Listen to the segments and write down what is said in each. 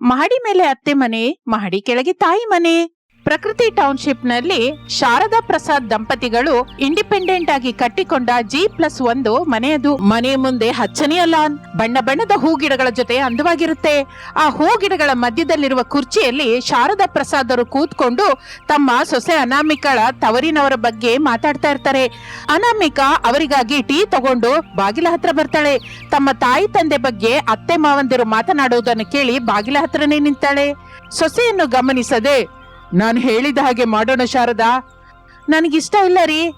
ಮಹಡಿ ಮೇಲೆ ಅತ್ತೆ ಮನೆ ಮಹಡಿ ಕೆಳಗೆ ತಾಯಿ ಮನೆ. ಪ್ರಕೃತಿ ಟೌನ್ಶಿಪ್ನಲ್ಲಿ ಶಾರದಾ ಪ್ರಸಾದ್ ದಂಪತಿಗಳು ಇಂಡಿಪೆಂಡೆಂಟ್ ಆಗಿ ಕಟ್ಟಿಕೊಂಡ ಜಿ ಪ್ಲಸ್ ಒಂದು ಮನೆಯದು. ಮನೆ ಮುಂದೆ ಹಚ್ಚನೆಯ ಲಾನ್ ಬಣ್ಣ ಬಣ್ಣದ ಹೂ ಗಿಡಗಳ ಜೊತೆ ಅಂದವಾಗಿರುತ್ತೆ. ಆ ಹೂ ಗಿಡಗಳ ಮಧ್ಯದಲ್ಲಿರುವ ಕುರ್ಚಿಯಲ್ಲಿ ಶಾರದಾ ಪ್ರಸಾದ್ ಅವರು ಕೂತ್ಕೊಂಡು ತಮ್ಮ ಸೊಸೆ ಅನಾಮಿಕಳ ತವರಿನವರ ಬಗ್ಗೆ ಮಾತಾಡ್ತಾ ಇರ್ತಾರೆ. ಅನಾಮಿಕಾ ಅವರಿಗಾಗಿ ಟೀ ತಗೊಂಡು ಬಾಗಿಲ ಹತ್ರ ಬರ್ತಾಳೆ. ತಮ್ಮ ತಾಯಿ ತಂದೆ ಬಗ್ಗೆ ಅತ್ತೆ ಮಾವಂದಿರು ಮಾತನಾಡುವುದನ್ನು ಕೇಳಿ ಬಾಗಿಲ ಹತ್ರನೇ ನಿಂತಾಳೆ. ಸೊಸೆಯನ್ನು ಗಮನಿಸದೆ ನಾನು ಹೇಳಿದ ಹಾಗೆ ಮಾಡೋಣ ಶಾರದಾ? ನನಗಿಷ್ಟ ಇಲ್ಲ ರೀ.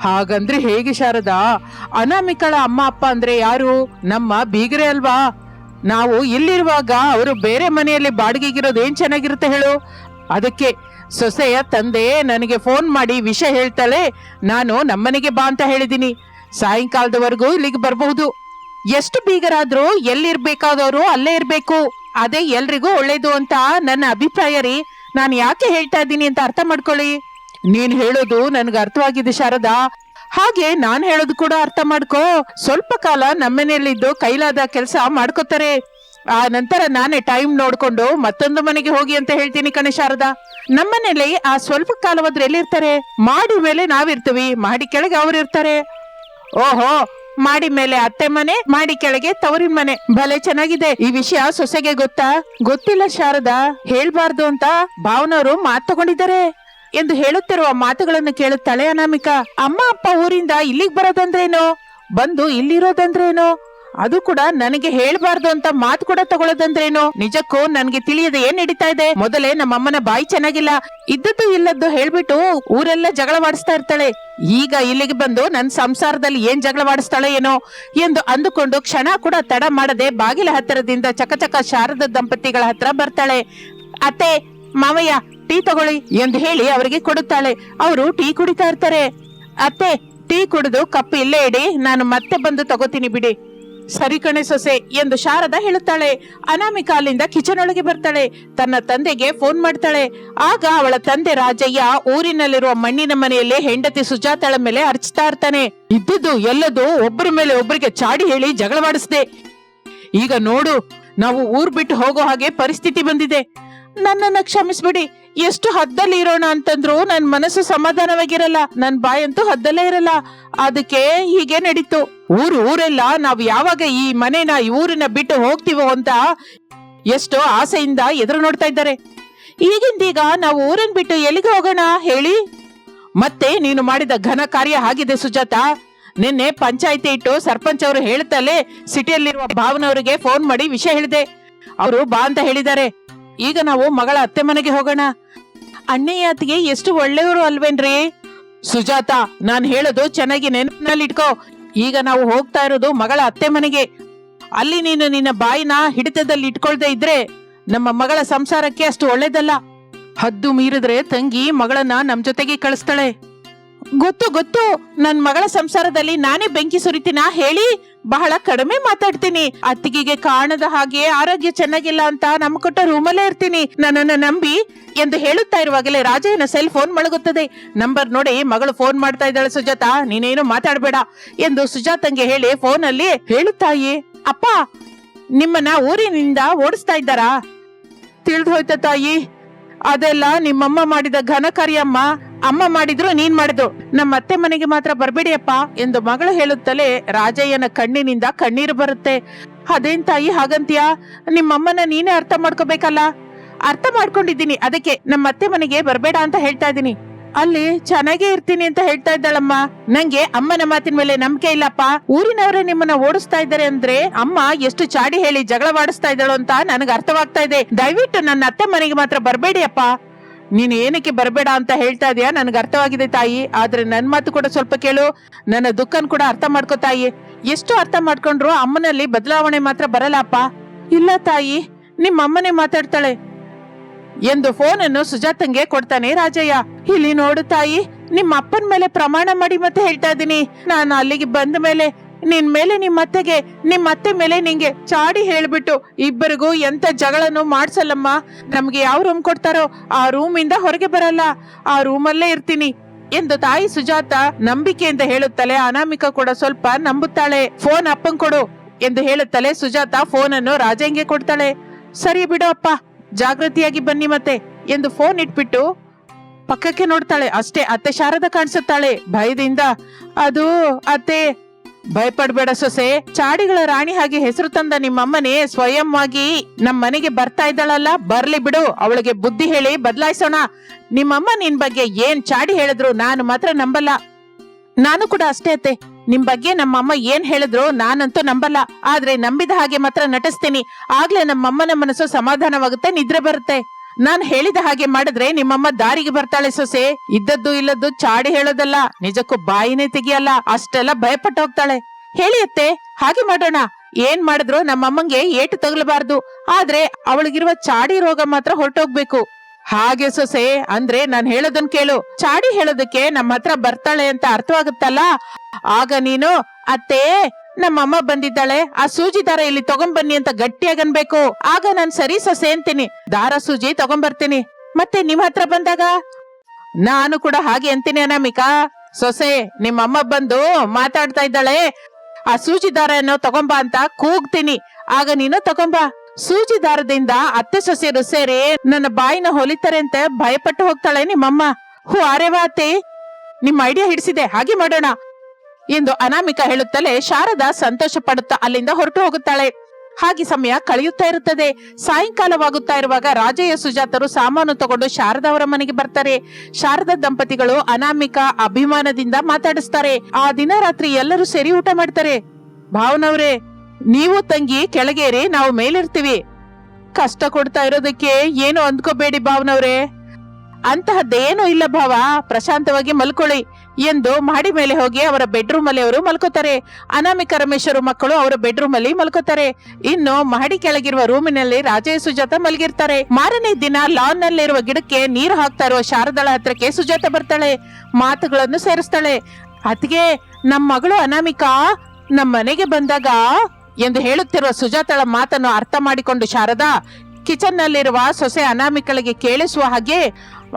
ಹಾಗಂದ್ರೆ ಹೇಗೆ ಶಾರದಾ? ಅನಾಮಿಕಳ ಅಮ್ಮ ಅಪ್ಪ ಅಂದ್ರೆ ಯಾರು? ನಮ್ಮ ಬೀಗರೆ ಅಲ್ವಾ? ನಾವು ಇಲ್ಲಿರುವಾಗ ಅವರು ಬೇರೆ ಮನೆಯಲ್ಲಿ ಬಾಡಿಗೆಗಿರೋದು ಏನ್ ಚೆನ್ನಾಗಿರುತ್ತೆ ಹೇಳು. ಅದಕ್ಕೆ ಸೊಸೆಯ ತಂದೆ ನನಗೆ ಫೋನ್ ಮಾಡಿ ವಿಷಯ ಹೇಳ್ತಾಳೆ ನಾನು ನಮ್ಮನೆಗೆ ಬಾ ಅಂತ ಹೇಳಿದ್ದೀನಿ ಸಾಯಂಕಾಲದವರೆಗೂ ಇಲ್ಲಿಗೆ ಬರಬಹುದು. ಎಷ್ಟು ಬೀಗರಾದ್ರೂ ಎಲ್ಲಿರ್ಬೇಕಾದವರು ಅಲ್ಲೇ ಇರಬೇಕು. ಅದೇ ಎಲ್ರಿಗೂ ಒಳ್ಳೇದು ಅಂತ ನನ್ನ ಅಭಿಪ್ರಾಯ ರೀ. ನಾನು ಯಾಕೆ ಹೇಳ್ತಾ ಇದ್ದೀನಿ ಅಂತ ಅರ್ಥ ಮಾಡ್ಕೊಳ್ಳಿ. ನೀನ್ ಹೇಳೋದು ನನ್ಗೆ ಅರ್ಥವಾಗಿದೆ, ಶಾರದಾ. ಹಾಗೆ ನಾನ್ ಹೇಳೋದು ಕೂಡ ಅರ್ಥ ಮಾಡ್ಕೋ. ಸ್ವಲ್ಪ ಕಾಲ ನಮ್ಮನೆಯಲ್ಲಿದ್ದು ಕೈಲಾದ ಕೆಲಸ ಮಾಡ್ಕೋತಾರೆ. ಆ ನಂತರ ನಾನೇ ಟೈಮ್ ನೋಡ್ಕೊಂಡು ಮತ್ತೊಂದು ಮನೆಗೆ ಹೋಗಿ ಅಂತ ಹೇಳ್ತೀನಿ ಕಣೆ, ಶಾರದಾ. ನಮ್ಮನೇಲಿ ಆ ಸ್ವಲ್ಪ ಕಾಲವಾದ್ರೆ ಎಲ್ಲಿರ್ತಾರೆ? ಮಾಡಿ ಮೇಲೆ ನಾವಿರ್ತೀವಿ. ಮಾಡಿ ಕೆಳಗೆ ಅವ್ರು ಇರ್ತಾರೆ. ಓಹೋ ಮಾಡಿ ಮೇಲೆ ಅತ್ತೆ ಮನೆ, ಮಾಡಿ ಕೆಳಗೆ ತವರಿನ ಮನೆ. ಭಲೆ ಚೆನ್ನಾಗಿದೆ. ಈ ವಿಷಯ ಸೊಸೆಗೆ ಗೊತ್ತಾ? ಗೊತ್ತಿಲ್ಲ ಶಾರದಾ. ಹೇಳ್ಬಾರ್ದು ಅಂತ ಭಾವನವರು ಮಾತು ತಗೊಂಡಿದ್ದಾರೆ ಎಂದು ಹೇಳುತ್ತಿರುವ ಮಾತುಗಳನ್ನು ಕೇಳುತ್ತಾಳೆ ಅನಾಮಿಕಾ. ಅಮ್ಮ ಅಪ್ಪ ಊರಿಂದ ಇಲ್ಲಿಗೆ ಬರೋದಂದ್ರೇನು? ಬಂದು ಇಲ್ಲಿರೋದಂದ್ರೇನು? ಅದು ಕೂಡ ನನಗೆ ಹೇಳ್ಬಾರ್ದು ಅಂತ ಮಾತು ಕೂಡ ತಗೊಳ್ಳೋದಂದ್ರೇನು? ನಿಜಕ್ಕೂ ನನ್ಗೆ ತಿಳಿಯದೆ ಏನ್ ನಡೀತಾ ಇದೆ? ಮೊದಲೇ ನಮ್ಮಮ್ಮನ ಬಾಯಿ ಚೆನ್ನಾಗಿಲ್ಲ. ಇದ್ದದ್ದು ಇಲ್ಲದ್ದು ಹೇಳ್ಬಿಟ್ಟು ಊರೆಲ್ಲ ಜಗಳವಾಡಿಸ್ತಾ ಇರ್ತಾಳೆ. ಈಗ ಇಲ್ಲಿಗೆ ಬಂದು ನನ್ನ ಸಂಸಾರದಲ್ಲಿ ಏನ್ ಜಗಳವಾಡಿಸ್ತಾಳೆ ಏನೋ ಎಂದು ಅಂದುಕೊಂಡು ಕ್ಷಣ ಕೂಡ ತಡ ಮಾಡದೆ ಬಾಗಿಲ ಹತ್ತಿರದಿಂದ ಚಕಚಕ ಶಾರದ ದಂಪತಿಗಳ ಹತ್ರ ಬರ್ತಾಳೆ. ಅತ್ತೆ, ಮಾವಯ್ಯ, ಟೀ ತಗೊಳ್ಳಿ ಎಂದು ಹೇಳಿ ಅವರಿಗೆ ಕೊಡುತ್ತಾಳೆ. ಅವರು ಟೀ ಕುಡಿತಾ ಇರ್ತಾರೆ. ಅತ್ತೆ, ಟೀ ಕುಡಿದು ಕಪ್ ಇಲ್ಲೇ ಇಡಿ. ನಾನು ಮತ್ತೆ ಬಂದು ತಗೋತೀನಿ ಬಿಡಿ. ಸರಿ ಕಣೆ ಸೊಸೆ ಎಂದು ಶಾರದಾ ಹೇಳುತ್ತಾಳೆ. ಅನಾಮಿಕ ಅಲ್ಲಿಂದ ಕಿಚನ್ ಒಳಗೆ ಬರ್ತಾಳೆ. ತನ್ನ ತಂದೆಗೆ ಫೋನ್ ಮಾಡ್ತಾಳೆ. ಆಗ ಅವಳ ತಂದೆ ರಾಜಯ್ಯ ಊರಿನಲ್ಲಿರುವ ಮಣ್ಣಿನ ಮನೆಯಲ್ಲಿ ಹೆಂಡತಿ ಸುಜಾತಳ ಮೇಲೆ ಅರ್ಚ್ತಾ ಇರ್ತಾನೆ. ಇದ್ದದ್ದು ಎಲ್ಲದು ಒಬ್ಬರ ಮೇಲೆ ಒಬ್ಬರಿಗೆ ಚಾಡಿ ಹೇಳಿ ಜಗಳವಾಡಿಸ್ದೆ ಈಗ ನೋಡು, ನಾವು ಊರ್ ಬಿಟ್ಟು ಹೋಗೋ ಹಾಗೆ ಪರಿಸ್ಥಿತಿ ಬಂದಿದೆ. ನನ್ನನ್ನ ಕ್ಷಮಿಸ್ಬಿಡಿ. ಎಷ್ಟು ಹದ್ದಲ್ಲಿ ಇರೋಣ ಅಂತಂದ್ರು ನನ್ ಮನಸ್ಸು ಸಮಾಧಾನವಾಗಿರಲ್ಲ. ನನ್ ಬಾಯಂತೂ ಹದ್ದಲ್ಲೇ ಇರಲ್ಲ. ಅದಕ್ಕೆ ಹೀಗೆ ನಡೀತು. ಊರು ಊರೆಲ್ಲ ನಾವ್ ಯಾವಾಗ ಈ ಮನೆನ ಈ ಊರಿನ ಬಿಟ್ಟು ಹೋಗ್ತೀವೋ ಅಂತ ಎಷ್ಟೋ ಆಸೆಯಿಂದ ಎದುರು ನೋಡ್ತಾ ಇದ್ದಾರೆ. ಈಗಿಂದೀಗ ನಾವು ಊರನ್ ಬಿಟ್ಟು ಎಲ್ಲಿಗೆ ಹೋಗೋಣ ಹೇಳಿ? ಮತ್ತೆ ನೀನು ಮಾಡಿದ ಘನ ಕಾರ್ಯ ಆಗಿದೆ ಸುಜಾತ. ನಿನ್ನೆ ಪಂಚಾಯತಿ ಇಟ್ಟು ಸರ್ಪಂಚ್ ಅವರು ಹೇಳ್ತಲೇ ಸಿಟಿಯಲ್ಲಿರುವ ಭಾವನವರಿಗೆ ಫೋನ್ ಮಾಡಿ ವಿಷಯ ಹೇಳಿದೆ. ಅವರು ಬಾ ಅಂತ ಹೇಳಿದ್ದಾರೆ. ಈಗ ನಾವು ಮಗಳ ಅತ್ತೆ ಮನೆಗೆ ಹೋಗೋಣ. ಅಣ್ಣಯ್ಯ ಎಷ್ಟು ಒಳ್ಳೆಯವರು ಅಲ್ವೇನ್ರಿ? ಸುಜಾತ, ನಾನ್ ಹೇಳೋದು ಚೆನ್ನಾಗಿ ನೆನಪಿನಲ್ಲಿ ಇಟ್ಕೋ. ಈಗ ನಾವು ಹೋಗ್ತಾ ಇರೋದು ಮಗಳ ಅತ್ತೆ ಮನೆಗೆ. ಅಲ್ಲಿ ನೀನು ನಿನ್ನ ಬಾಯಿನ ಹಿಡಿತದಲ್ಲಿ ಇಟ್ಕೊಳ್ದೆ ಇದ್ರೆ ನಮ್ಮ ಮಗಳ ಸಂಸಾರಕ್ಕೆ ಅಷ್ಟು ಒಳ್ಳೇದಲ್ಲ. ಹದ್ದು ಮೀರಿದ್ರೆ ತಂಗಿ ಮಗಳನ್ನ ನಮ್ ಜೊತೆಗೆ ಕಳಿಸ್ತಾಳೆ. ಗೊತ್ತು ಗೊತ್ತು. ನನ್ ಮಗಳ ಸಂಸಾರದಲ್ಲಿ ನಾನೇ ಬೆಂಕಿ ಸುರಿತೀನ ಹೇಳಿ ಬಹಳ ಕಡಿಮೆ ಮಾತಾಡ್ತೀನಿ. ಅತ್ತಿಗೆಗೆ ಕಾಣದ ಹಾಗೆ ಆರೋಗ್ಯ ಚೆನ್ನಾಗಿಲ್ಲ ಅಂತ ನಮ್ ಕೊಟ್ಟ ರೂಮಲ್ಲೇ ಇರ್ತೀನಿ. ನನ್ನನ್ನ ನಂಬಿ ಎಂದು ಹೇಳುತ್ತಾ ಇರುವಾಗಲೇ ರಾಜಯ್ಯನ ಸೆಲ್ ಫೋನ್ ಮಳಗುತ್ತದೆ ನಂಬರ್ ನೋಡಿ ಮಗಳು ಫೋನ್ ಮಾಡ್ತಾ ಇದ್ದಾಳೆ ಸುಜಾತಾ, ನೀನೇನು ಮಾತಾಡ್ಬೇಡ ಎಂದು ಸುಜಾತಂಗೆ ಹೇಳಿ ಫೋನ್ ಅಲ್ಲಿ ಹೇಳುತ್ತಾಯಿ, ಅಪ್ಪ, ನಿಮ್ಮನ್ನ ಊರಿನಿಂದ ಓಡಿಸ್ತಾ ಇದ್ದಾರಾ? ತಿಳಿದು ಹೋಯ್ತ ತಾಯಿ. ಅದೆಲ್ಲ ನಿಮ್ಮಮ್ಮ ಮಾಡಿದ ಘನ ಕಾರ್ಯಮ್ಮ. ಅಮ್ಮ ಮಾಡಿದ್ರು, ನೀನ್ ಮಾಡಿದ್ರು ನಮ್ಮ ಅತ್ತೆ ಮನೆಗೆ ಮಾತ್ರ ಬರ್ಬೇಡಿ ಅಪ್ಪ ಎಂದು ಮಗಳು ಹೇಳುತ್ತಲೇ ರಾಜಯ್ಯನ ಕಣ್ಣಿನಿಂದ ಕಣ್ಣೀರು ಬರುತ್ತೆ. ಅದೇನ್ ತಾಯಿ ಹಾಗಂತೀಯ? ನಿಮ್ಮಮ್ಮನ ನೀನೇ ಅರ್ಥ ಮಾಡ್ಕೋಬೇಕಲ್ಲ? ಅರ್ಥ ಮಾಡ್ಕೊಂಡಿದ್ದೀನಿ. ಅದಕ್ಕೆ ನಮ್ಮ ಅತ್ತೆ ಮನೆಗೆ ಬರಬೇಡ ಅಂತ ಹೇಳ್ತಾ ಇದ್ದೀನಿ. ಅಲ್ಲಿ ಚೆನ್ನಾಗೇ ಇರ್ತೀನಿ ಅಂತ ಹೇಳ್ತಾ ಇದ್ದಾಳಮ್ಮ. ನಂಗೆ ಅಮ್ಮನ ಮಾತಿನ ಮೇಲೆ ನಂಬಿಕೆ ಇಲ್ಲಪ್ಪ. ಊರಿನವರೇ ನಿಮ್ಮನ್ನ ಓಡಿಸ್ತಾ ಇದ್ದಾರೆ ಅಂದ್ರೆ ಅಮ್ಮ ಎಷ್ಟು ಚಾಡಿ ಹೇಳಿ ಜಗಳವಾಡಿಸ್ತಾ ಇದ್ದಾಳು ಅಂತ ನನಗೆ ಅರ್ಥವಾಗ್ತಾ ಇದೆ. ದಯವಿಟ್ಟು ನನ್ನ ಅತ್ತೆ ಮನೆಗೆ ಮಾತ್ರ ಬರಬೇಡಿ ಅಪ್ಪ. ನೀನು ಏನಕ್ಕೆ ಬರಬೇಡ ಅಂತ ಹೇಳ್ತಾ ಇದೀಯಾ? ನನಗೆ ಅರ್ಥವಾಗಿದೆ ತಾಯಿ. ಆದ್ರೆ ನನ್ ಮಾತು ಕೂಡ ಸ್ವಲ್ಪ ಕೇಳು. ನನ್ನ ದುಃಖನ್ ಕೂಡ ಅರ್ಥ ಮಾಡ್ಕೋ ತಾಯಿ. ಎಷ್ಟು ಅರ್ಥ ಮಾಡ್ಕೊಂಡ್ರು ಅಮ್ಮನಲ್ಲಿ ಬದಲಾವಣೆ ಮಾತ್ರ ಬರಲ್ಲಪ್ಪ ಇಲ್ಲ ತಾಯಿ, ನಿಮ್ಮ ಅಮ್ಮನೇ ಮಾತಾಡ್ತಾಳೆ. ಎಂದು ಫೋನ್ ಅನ್ನು ಸುಜಾತಂಗೆ ಕೊಡ್ತಾನೆ ರಾಜಯ್ಯ. ಇಲ್ಲಿ ನೋಡು ತಾಯಿ, ನಿಮ್ಮ ಅಪ್ಪನ ಮೇಲೆ ಪ್ರಮಾಣ ಮಾಡಿ ಮತ್ತೆ ಹೇಳ್ತಾ ಇದ್ದೀನಿ. ನಾನು ಅಲ್ಲಿಗೆ ಬಂದ ಮೇಲೆ ನಿನ್ ಮೇಲೆ ನಿಮ್ಮ ಅತ್ತೆಗೆ ನಿಮ್ಮ ಅತ್ತೆ ಮೇಲೆ ನಿಂಗೆ ಚಾಡಿ ಹೇಳ್ಬಿಟ್ಟು ಇಬ್ಬರಿಗೂ ಎಂತ ಜಗಳನು ಮಾಡ್ಸಲ್ಲಮ್ಮ. ನಮ್ಗೆ ಯಾವ ರೂಮ್ ಕೊಡ್ತಾರೋ ಆ ರೂಮ್ ಇಂದ ಹೊರಗೆ ಬರಲ್ಲ. ಆ ರೂಮಲ್ಲೇ ಇರ್ತೀನಿ ಎಂದು ತಾಯಿ ಸುಜಾತ ನಂಬಿಕೆಯಿಂದ ಹೇಳುತ್ತಲೆ ಅನಾಮಿಕ ಕೂಡ ಸ್ವಲ್ಪ ನಂಬುತ್ತಾಳೆ. ಫೋನ್ ಅಪ್ಪನ್ ಕೊಡು ಎಂದು ಹೇಳುತ್ತಲೆ ಸುಜಾತ ಫೋನ್ ಅನ್ನು ರಾಜಂಗೆ ಕೊಡ್ತಾಳೆ. ಸರಿ ಬಿಡು ಅಪ್ಪ ಜಾಗೃತಿಯಾಗಿ ಬನ್ನಿ ಮತ್ತೆ ಎಂದು ಫೋನ್ ಇಟ್ಬಿಟ್ಟು ಪಕ್ಕಕ್ಕೆ ನೋಡ್ತಾಳೆ. ಅಷ್ಟೇ, ಅತ್ತೆ ಶಾರದ ಕಾಣಿಸುತ್ತಾಳೆ. ಭಯದಿಂದ, ಅದು ಅತ್ತೆ, ಭಯಪಡ್ಬೇಡ ಸೊಸೆ. ಚಾಡಿಗಳ ರಾಣಿ ಹಾಗೆ ಹೆಸರು ತಂದ ನಿಮ್ಮಮ್ಮನೇ ಸ್ವಯಂವಾಗಿ ನಮ್ಮ ಮನೆಗೆ ಬರ್ತಾ ಇದ್ದಾಳಲ್ಲ, ಬರ್ಲಿ ಬಿಡು. ಅವಳಿಗೆ ಬುದ್ಧಿ ಹೇಳಿ ಬದಲಾಯಿಸೋಣ. ನಿಮ್ಮಮ್ಮ ನಿನ್ ಬಗ್ಗೆ ಏನ್ ಚಾಡಿ ಹೇಳಿದ್ರು ನಾನು ಮಾತ್ರ ನಂಬಲ್ಲ. ನಾನು ಕೂಡ ಅಷ್ಟೇ ಅತ್ತೆ. ನಿಮ್ ಬಗ್ಗೆ ನಮ್ಮಮ್ಮ ಏನ್ ಹೇಳಿದ್ರು ನಾನಂತೂ ನಂಬಲ್ಲ. ಆದ್ರೆ ನಂಬಿದ ಹಾಗೆ ಮಾತ್ರ ನಟಿಸ್ತೀನಿ. ಆಗ್ಲೇ ನಮ್ಮಮ್ಮನ ಮನಸ್ಸು ಸಮಾಧಾನವಾಗುತ್ತೆ, ನಿದ್ರೆ ಬರುತ್ತೆ. ನಾನ್ ಹೇಳಿದ ಹಾಗೆ ಮಾಡಿದ್ರೆ ನಿಮ್ಮಮ್ಮ ದಾರಿಗೆ ಬರ್ತಾಳೆ ಸೊಸೆ. ಇದ್ದದ್ದು ಇಲ್ಲದ್ದು ಚಾಡಿ ಹೇಳೋದಲ್ಲ, ನಿಜಕ್ಕೂ ಬಾಯಿನೇ ತೆಗಿಯಲ್ಲ, ಅಷ್ಟೆಲ್ಲ ಭಯಪಟ್ಟು ಹೋಗ್ತಾಳೆ. ಹೇಳಿಯತ್ತೆ ಹಾಗೆ ಮಾಡೋಣ. ಏನ್ ಮಾಡಿದ್ರು ನಮ್ಮಮ್ಮಂಗೆ ಏಟು ತಗಲಬಾರ್ದು. ಆದ್ರೆ ಅವಳಿಗಿರುವ ಚಾಡಿ ರೋಗ ಮಾತ್ರ ಹೊರಟೋಗ್ಬೇಕು. ಹಾಗೆ ಸೊಸೆ, ಅಂದ್ರೆ ನಾನ್ ಹೇಳೋದನ್ ಕೇಳು. ಚಾಡಿ ಹೇಳೋದಕ್ಕೆ ನಮ್ಮ ಹತ್ರ ಬರ್ತಾಳೆ ಅಂತ ಅರ್ಥವಾಗುತ್ತಲ್ಲ? ಆಗ ನೀನು, ಅತ್ತೆ, ನಮ್ಮಮ್ಮ ಬಂದಿದ್ದಾಳೆ. ಆ ಸೂಜಿ ದಾರ ಇಲ್ಲಿ ತಗೊಂಬನ್ನಿ ಅಂತ ಗಟ್ಟಿಯಾಗಿ ಅನ್ಬೇಕು. ಆಗ ನಾನ್ ಸರಿ ಸೊಸೆ ಅಂತೀನಿ. ದಾರ ಸೂಜಿ ತಗೊಂಡ್ಬರ್ತೀನಿ. ಮತ್ತೆ ನಿಮ್ ಹತ್ರ ಬಂದಾಗ? ನಾನು ಕೂಡ ಹಾಗೆ ಅಂತೀನಿ ಅನಾಮಿಕಾ. ಸೊಸೆ, ನಿಮ್ಮಮ್ಮ ಬಂದು ಮಾತಾಡ್ತಾ ಇದ್ದಾಳೆ. ಆ ಸೂಜಿ ದಾರವನ್ನು ತಗೊಂಬಾ ಅಂತ ಕೂಗ್ತೀನಿ. ಆಗ ನೀನು ತಗೊಂಬಾ ಸೂಜಿ ದಾರದಿಂದ ಅತ್ತೆ ಸೊಸೆಯರು ಸೇರಿ ನನ್ನ ಬಾಯಿನ ಹೊಲಿತಾರೆ ಅಂತ ಭಯಪಟ್ಟು ಹೋಗ್ತಾಳೆ ನಿಮ್ಮಮ್ಮ. ಹೂ ಅತ್ತೆ, ನಿಮ್ಮ ಐಡಿಯಾ ಹಿಡಿಸಿದೆ, ಹಾಗೆ ಮಾಡೋಣ ಎಂದು ಅನಾಮಿಕ ಹೇಳುತ್ತಲೇ ಶಾರದಾ ಸಂತೋಷ ಪಡುತ್ತಾ ಅಲ್ಲಿಂದ ಹೊರಟು ಹೋಗುತ್ತಾಳೆ. ಹಾಗೆ ಸಮಯ ಕಳೆಯುತ್ತಾ ಇರುತ್ತದೆ. ಸಾಯಂಕಾಲವಾಗುತ್ತಾ ಇರುವಾಗ ರಾಜಯ್ಯ ಸುಜಾತರು ಸಾಮಾನು ತಗೊಂಡು ಶಾರದಾ ಅವರ ಮನೆಗೆ ಬರ್ತಾರೆ. ಶಾರದಾ ದಂಪತಿಗಳು ಅನಾಮಿಕ ಅಭಿಮಾನದಿಂದ ಮಾತಾಡಿಸ್ತಾರೆ. ಆ ದಿನ ರಾತ್ರಿ ಎಲ್ಲರೂ ಸೇರಿ ಊಟ ಮಾಡ್ತಾರೆ. ಭಾವನವ್ರೆ ನೀವು ತಂಗಿ, ಕೆಳಗೇರಿ, ನಾವು ಮೇಲಿರ್ತೀವಿ. ಕಷ್ಟ ಕೊಡ್ತಾ ಇರೋದಕ್ಕೆ ಏನು ಅಂದ್ಕೋಬೇಡಿ ಭಾವನವ್ರೆ. ಅಂತಹದ್ದೇನೂ ಇಲ್ಲ ಭಾವ. ಪ್ರಶಾಂತವಾಗಿ ಮಲ್ಕೊಳ್ಳಿ ಎಂದು ಮಾಡಿ ಮೇಲೆ ಹೋಗಿ ಅವರ ಬೆಡ್ರೂಮ್ ಅಲ್ಲಿ ಅವರು ಮಲ್ಕೋತಾರೆ. ಅನಾಮಿಕ ರಮೇಶ್ವರ ಮಕ್ಕಳು ಅವರ ಬೆಡ್ರೂಮ್ ಅಲ್ಲಿ ಮಲ್ಕೋತಾರೆ. ಇನ್ನು ಮಹಡಿ ಕೆಳಗಿರುವ ರೂಮಿನಲ್ಲಿ ರಾಜೇ, ಸುಜಾತ ಮಲಗಿರ್ತಾರೆ. ಮಾರನೇ ದಿನ ಲಾನ್ ನಲ್ಲಿರುವ ಗಿಡಕ್ಕೆ ನೀರು ಹಾಕ್ತಾ ಇರುವ ಶಾರದಳ ಹತ್ರಕ್ಕೆ ಸುಜಾತ ಬರ್ತಾಳೆ. ಮಾತುಗಳನ್ನು ಸೇರಿಸ್ತಾಳೆ. ಅತ್ಗೆ ನಮ್ಮ ಮಗಳು ಅನಾಮಿಕಾ ನಮ್ಮ ಮನೆಗೆ ಬಂದಾಗ ಎಂದು ಹೇಳುತ್ತಿರುವ ಸುಜಾತಳ ಮಾತನ್ನು ಅರ್ಥ ಮಾಡಿಕೊಂಡು ಶಾರದಾ ಕಿಚನ್ ನಲ್ಲಿರುವ ಸೊಸೆ ಅನಾಮಿಕಳಿಗೆ ಕೇಳಿಸುವ ಹಾಗೆ,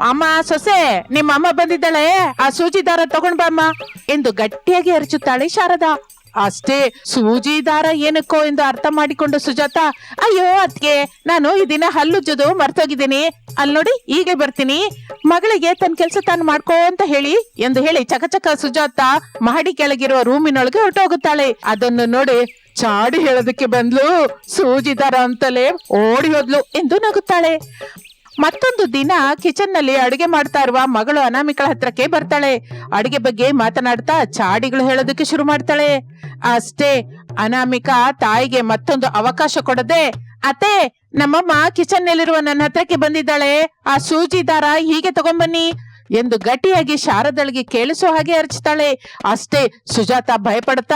ಅಮ್ಮ, ಸೊಸೆ, ನಿಮ್ಮ ಅಮ್ಮ ಬಂದಿದ್ದಾಳೆ. ಆ ಸೂಜಿ ದಾರ ತಗೊಂಡ್ ಬಮ್ಮ ಎಂದು ಗಟ್ಟಿಯಾಗಿ ಅರಚುತ್ತಾಳೆ ಶಾರದಾ. ಅಷ್ಟೇ ಸೂಜಿ ದಾರ ಏನಕ್ಕೋ ಎಂದು ಅರ್ಥ ಮಾಡಿಕೊಂಡು ಸುಜಾತ, ಅಯ್ಯೋ ಅದ್ಕೆ ನಾನು ಈ ದಿನ ಹಲ್ಲುಜ್ಜದು ಮರ್ತೋಗಿದ್ದೀನಿ. ಅಲ್ ನೋಡಿ ಈಗ ಬರ್ತೀನಿ. ಮಗಳಿಗೆ ತನ್ನ ಕೆಲಸ ತಾನು ಮಾಡ್ಕೋ ಅಂತ ಹೇಳಿ, ಎಂದು ಹೇಳಿ ಚಕಚಕ ಸುಜಾತ ಮಹಡಿ ಕೆಳಗಿರುವ ರೂಮಿನೊಳಗೆ ಹೊರಟೋಗುತ್ತಾಳೆ. ಅದನ್ನು ನೋಡಿ ಚಾಡಿ ಹೇಳೋದಕ್ಕೆ ಬಂದ್ಲು ಸೂಜಿದಾರ ಅಂತಲೇ ಓಡಿ ಹೋದ್ಲು ಎಂದು ನಗುತ್ತಾಳೆ. ಮತ್ತೊಂದು ದಿನ ಕಿಚನ್ನಲ್ಲಿ ಅಡುಗೆ ಮಾಡ್ತಾ ಇರುವ ಮಗಳು ಅನಾಮಿಕಳ ಹತ್ರಕ್ಕೆ ಬರ್ತಾಳೆ. ಅಡುಗೆ ಬಗ್ಗೆ ಮಾತನಾಡ್ತಾ ಚಾಡಿಗಳು ಹೇಳೋದಕ್ಕೆ ಶುರು ಮಾಡ್ತಾಳೆ. ಅಷ್ಟೇ, ಅನಾಮಿಕಾ ತಾಯಿಗೆ ಮತ್ತೊಂದು ಅವಕಾಶ ಕೊಡದೆ, ಅತ್ತೆ, ನಮ್ಮಮ್ಮ ಕಿಚನ್ ನಲ್ಲಿರುವ ನನ್ನ ಹತ್ರಕ್ಕೆ ಬಂದಿದ್ದಾಳೆ. ಆ ಸೂಜಿದಾರ ಹೀಗೆ ತಗೊಂಬನ್ನಿ ಎಂದು ಗಟ್ಟಿಯಾಗಿ ಶಾರದಳಿಗೆ ಕೇಳಿಸೋ ಹಾಗೆ ಅರ್ಚ್ತಾಳೆ. ಅಷ್ಟೇ ಸುಜಾತ ಭಯಪಡ್ತಾ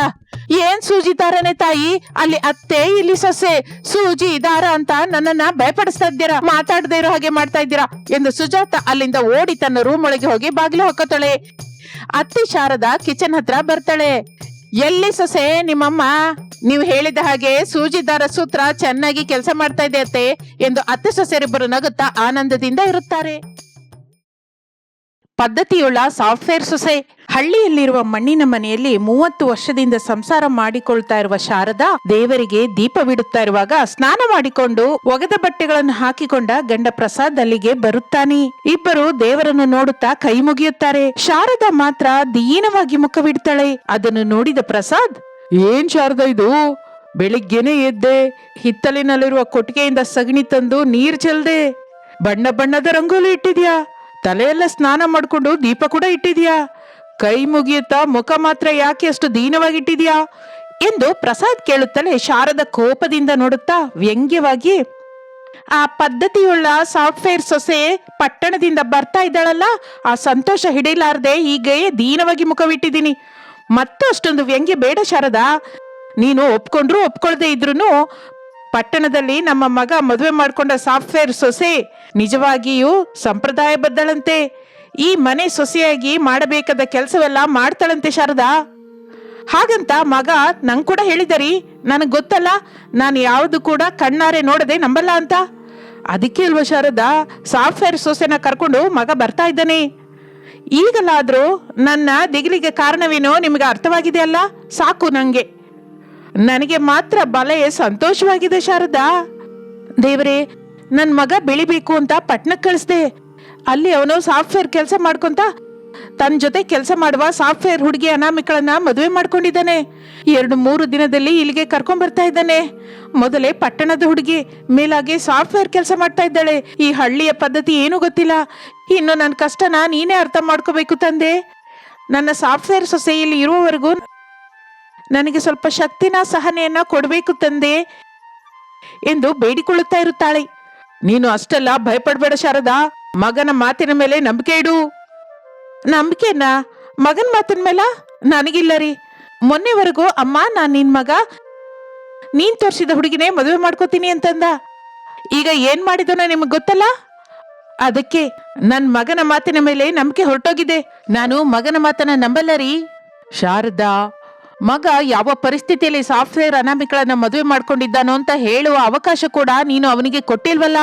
ಏನ್ ಸೂಜಿದಾರನೆ ತಾಯಿ? ಅಲ್ಲಿ ಅತ್ತೆ, ಇಲ್ಲಿ ಸೊಸೆ. ಸೂಜಿ ದಾರ ಅಂತ ನನ್ನನ್ನ ಭಯಪಡಿಸ್ತಾ ಇದ್ದೀರಾ? ಮಾತಾಡದೇ ಇರೋ ಹಾಗೆ ಮಾಡ್ತಾ ಇದ್ದೀರಾ? ಎಂದು ಸುಜಾತ ಅಲ್ಲಿಂದ ಓಡಿ ತನ್ನ ರೂಮ್ ಒಳಗೆ ಹೋಗಿ ಬಾಗಿಲು ಹಾಕೋತಾಳೆ ಅತ್ತೆ ಶಾರದಾ ಕಿಚನ್ ಹತ್ರ ಬರ್ತಾಳೆ. ಎಲ್ಲಿ ಸೊಸೆ, ನಿಮ್ಮಮ್ಮ? ನೀವು ಹೇಳಿದ ಹಾಗೆ ಸೂಜಿದಾರ ಸೂತ್ರ ಚೆನ್ನಾಗಿ ಕೆಲಸ ಮಾಡ್ತಾ ಇದೆ ಅತ್ತೆ, ಎಂದು ಅತ್ತೆ ಸೊಸೆರಿಬ್ಬರು ನಗುತ್ತಾ ಆನಂದದಿಂದ ಇರುತ್ತಾರೆ. ಪದ್ಧತಿಯುಳ್ಳ ಸಾಫ್ಟ್ವೇರ್ ಸೊಸೆ ಹಳ್ಳಿಯಲ್ಲಿರುವ ಮಣ್ಣಿನ ಮನೆಯಲ್ಲಿ ಮೂವತ್ತು ವರ್ಷದಿಂದ ಸಂಸಾರ ಮಾಡಿಕೊಳ್ತಾ ಇರುವ ಶಾರದಾ ದೇವರಿಗೆ ದೀಪವಿಡುತ್ತಾ ಇರುವಾಗ ಸ್ನಾನ ಮಾಡಿಕೊಂಡು ಒಗೆದ ಬಟ್ಟೆಗಳನ್ನು ಹಾಕಿಕೊಂಡ ಗಂಡ ಪ್ರಸಾದ್ ಅಲ್ಲಿಗೆ ಬರುತ್ತಾನೆ. ಇಬ್ಬರು ದೇವರನ್ನು ನೋಡುತ್ತಾ ಕೈ ಮುಗಿಯುತ್ತಾರೆ. ಶಾರದಾ ಮಾತ್ರ ದೀನವಾಗಿ ಮುಖವಿಡ್ತಾಳೆ ಅದನ್ನು ನೋಡಿದ ಪ್ರಸಾದ್, ಏನ್ ಶಾರದಾ ಇದು? ಬೆಳಿಗ್ಗೆನೆ ಎದ್ದೆ. ಹಿತ್ತಲಿನಲ್ಲಿರುವ ಕೊಟ್ಟಿಗೆಯಿಂದ ಸಗಣಿ ತಂದು ನೀರ್ ಚೆಲ್ದೆ. ಬಣ್ಣ ಬಣ್ಣದ ರಂಗೋಲಿ ಇಟ್ಟಿದ್ಯಾ? ತಲೆಯೆಲ್ಲ ಸ್ನಾನ ಮಾಡಿಕೊಂಡು ದೀಪ ಕೂಡ ಇಟ್ಟಿದ್ಯಾ? ಕೈ ಮುಗಿಯುತ್ತಾ ಮುಖ ಮಾತ್ರ ಯಾಕೆ ಅಷ್ಟು ದೀನವಾಗಿಟ್ಟಿದ್ಯಾ? ಎಂದು ಪ್ರಸಾದ್ ಕೇಳುತ್ತಲೇ ಶಾರದ ಕೋಪದಿಂದ ನೋಡುತ್ತಾ ವ್ಯಂಗ್ಯವಾಗಿ, ಆ ಪದ್ಧತಿಯುಳ್ಳ ಸಾಫ್ಟ್ವೇರ್ ಸೊಸೆ ಪಟ್ಟಣದಿಂದ ಬರ್ತಾ ಇದ್ದಾಳಲ್ಲ, ಆ ಸಂತೋಷ ಹಿಡಿಲಾರದೆ ಹೀಗೆ ದೀನವಾಗಿ ಮುಖವಿಟ್ಟಿದ್ದೀನಿ. ಮತ್ತಷ್ಟೊಂದು ವ್ಯಂಗ್ಯ ಬೇಡ ಶಾರದಾ. ನೀನು ಒಪ್ಕೊಂಡ್ರು ಒಪ್ಕೊಳ್ದೇ ಇದ್ರು ಪಟ್ಟಣದಲ್ಲಿ ನಮ್ಮ ಮಗ ಮದುವೆ ಮಾಡಿಕೊಂಡ ಸಾಫ್ಟ್ವೇರ್ ಸೊಸೆ ನಿಜವಾಗಿಯೂ ಸಂಪ್ರದಾಯಬದ್ಧಳಂತೆ ಈ ಮನೆ ಸೊಸೆಯಾಗಿ ಮಾಡಬೇಕಾದ ಕೆಲಸವೆಲ್ಲ ಮಾಡ್ತಾಳಂತೆ ಶಾರದಾ. ಹಾಗಂತ ಮಗ ನಂಗ್ ಕೂಡ ಹೇಳಿದರಿ, ನನಗೆ ಗೊತ್ತಲ್ಲ, ನಾನು ಯಾವುದು ಕೂಡ ಕಣ್ಣಾರೆ ನೋಡದೆ ನಂಬಲ್ಲ ಅಂತ. ಅದಕ್ಕೆ ಅಲ್ವ ಶಾರದಾ, ಸಾಫ್ಟ್ವೇರ್ ಸೊಸೆನ ಕರ್ಕೊಂಡು ಮಗ ಬರ್ತಾ ಇದ್ದಾನೆ. ಈಗಲಾದರೂ ನನ್ನ ದಿಗಿಲಿಗೆ ಕಾರಣವೇನೋ ನಿಮಗೆ ಅರ್ಥವಾಗಿದೆ ಅಲ್ಲ? ಸಾಕು ನಂಗೆ. ನನಗೆ ಮಾತ್ರ ಬಲೆ ಸಂತೋಷವಾಗಿದೆ ಶಾರದಾ. ದೇವರೇ ನನ್ನ ಮಗ ಬೆಳಿಬೇಕು ಅಂತ ಪಟ್ಟಣಕ್ಕೆ ಕಳಿಸ್ದೆ. ಅಲ್ಲಿ ಅವನು ಸಾಫ್ಟ್ವೇರ್ ಕೆಲಸ ಮಾಡ್ಕೊಂತ ತನ್ನ ಜೊತೆ ಕೆಲಸ ಮಾಡುವ ಸಾಫ್ಟ್ವೇರ್ ಹುಡುಗಿ ಅನಾಮಿಕಳನ್ನ ಮದುವೆ ಮಾಡ್ಕೊಂಡಿದ್ದಾನೆ. ಎರಡು ಮೂರು ದಿನದಲ್ಲಿ ಇಲ್ಲಿಗೆ ಕರ್ಕೊಂಡ್ ಬರ್ತಾ ಇದ್ದಾನೆ. ಮೊದಲೇ ಪಟ್ಟಣದ ಹುಡುಗಿ, ಮೇಲಾಗಿ ಸಾಫ್ಟ್ವೇರ್ ಕೆಲಸ ಮಾಡ್ತಾ ಇದ್ದಾಳೆ. ಈ ಹಳ್ಳಿಯ ಪದ್ಧತಿ ಏನೂ ಗೊತ್ತಿಲ್ಲ. ಇನ್ನು ನನ್ನ ಕಷ್ಟನ ನೀನೇ ಅರ್ಥ ಮಾಡ್ಕೋಬೇಕು ತಂದೆ. ನನ್ನ ಸಾಫ್ಟ್ವೇರ್ ಸೊಸೆ ಇಲ್ಲಿ ಇರುವವರೆಗೂ ನನಗೆ ಸ್ವಲ್ಪ ಶಕ್ತಿನ ಸಹನೆಯನ್ನ ಕೊಡಬೇಕು ತಂದೆ ಎಂದು ಬೇಡಿಕೊಳ್ಳುತ್ತಾ ಇರುತ್ತಾಳೆ. ನೀನು ಅಷ್ಟೆಲ್ಲ ಭಯಪಡಬೇಡ ಶಾರದಾ. ಮಗನ ಮಾತಿನ ಮೇಲೆ ನಂಬಿಕೆ ಇಡು. ನಂಬಿಕೆನ ಮಗನ ಮಾತಿನ ಮೇಲ? ನನಗಿಲ್ಲ ರೀ. ಮೊನ್ನೆವರೆಗೂ ಅಮ್ಮ, ನಾನು ನಿನ್ ಮಗ, ನೀನ್ ತೋರಿಸಿದ ಹುಡುಗಿನೇ ಮದುವೆ ಮಾಡ್ಕೋತೀನಿ ಅಂತಂದ. ಈಗ ಏನ್ ಮಾಡಿದನೋ ನಿಮಗ್ ಗೊತ್ತಲ್ಲ? ಅದಕ್ಕೆ ನನ್ ಮಗನ ಮಾತಿನ ಮೇಲೆ ನಂಬಿಕೆ ಹೊರಟೋಗಿದೆ. ನಾನು ಮಗನ ಮಾತನ್ನ ನಂಬಲ್ಲ ರೀ. ಶಾರದಾ. ಮಗ ಯಾವ ಪರಿಸ್ಥಿತಿಯಲ್ಲಿ ಸಾಫ್ಟ್ವೇರ್ ಅನಾಮಿಕಳನ್ನ ಮದುವೆ ಮಾಡ್ಕೊಂಡಿದ್ದಾನೋ ಅಂತ ಹೇಳುವ ಅವಕಾಶ ಕೂಡ ನೀನು ಅವನಿಗೆ ಕೊಟ್ಟಿಲ್ವಲ್ಲ?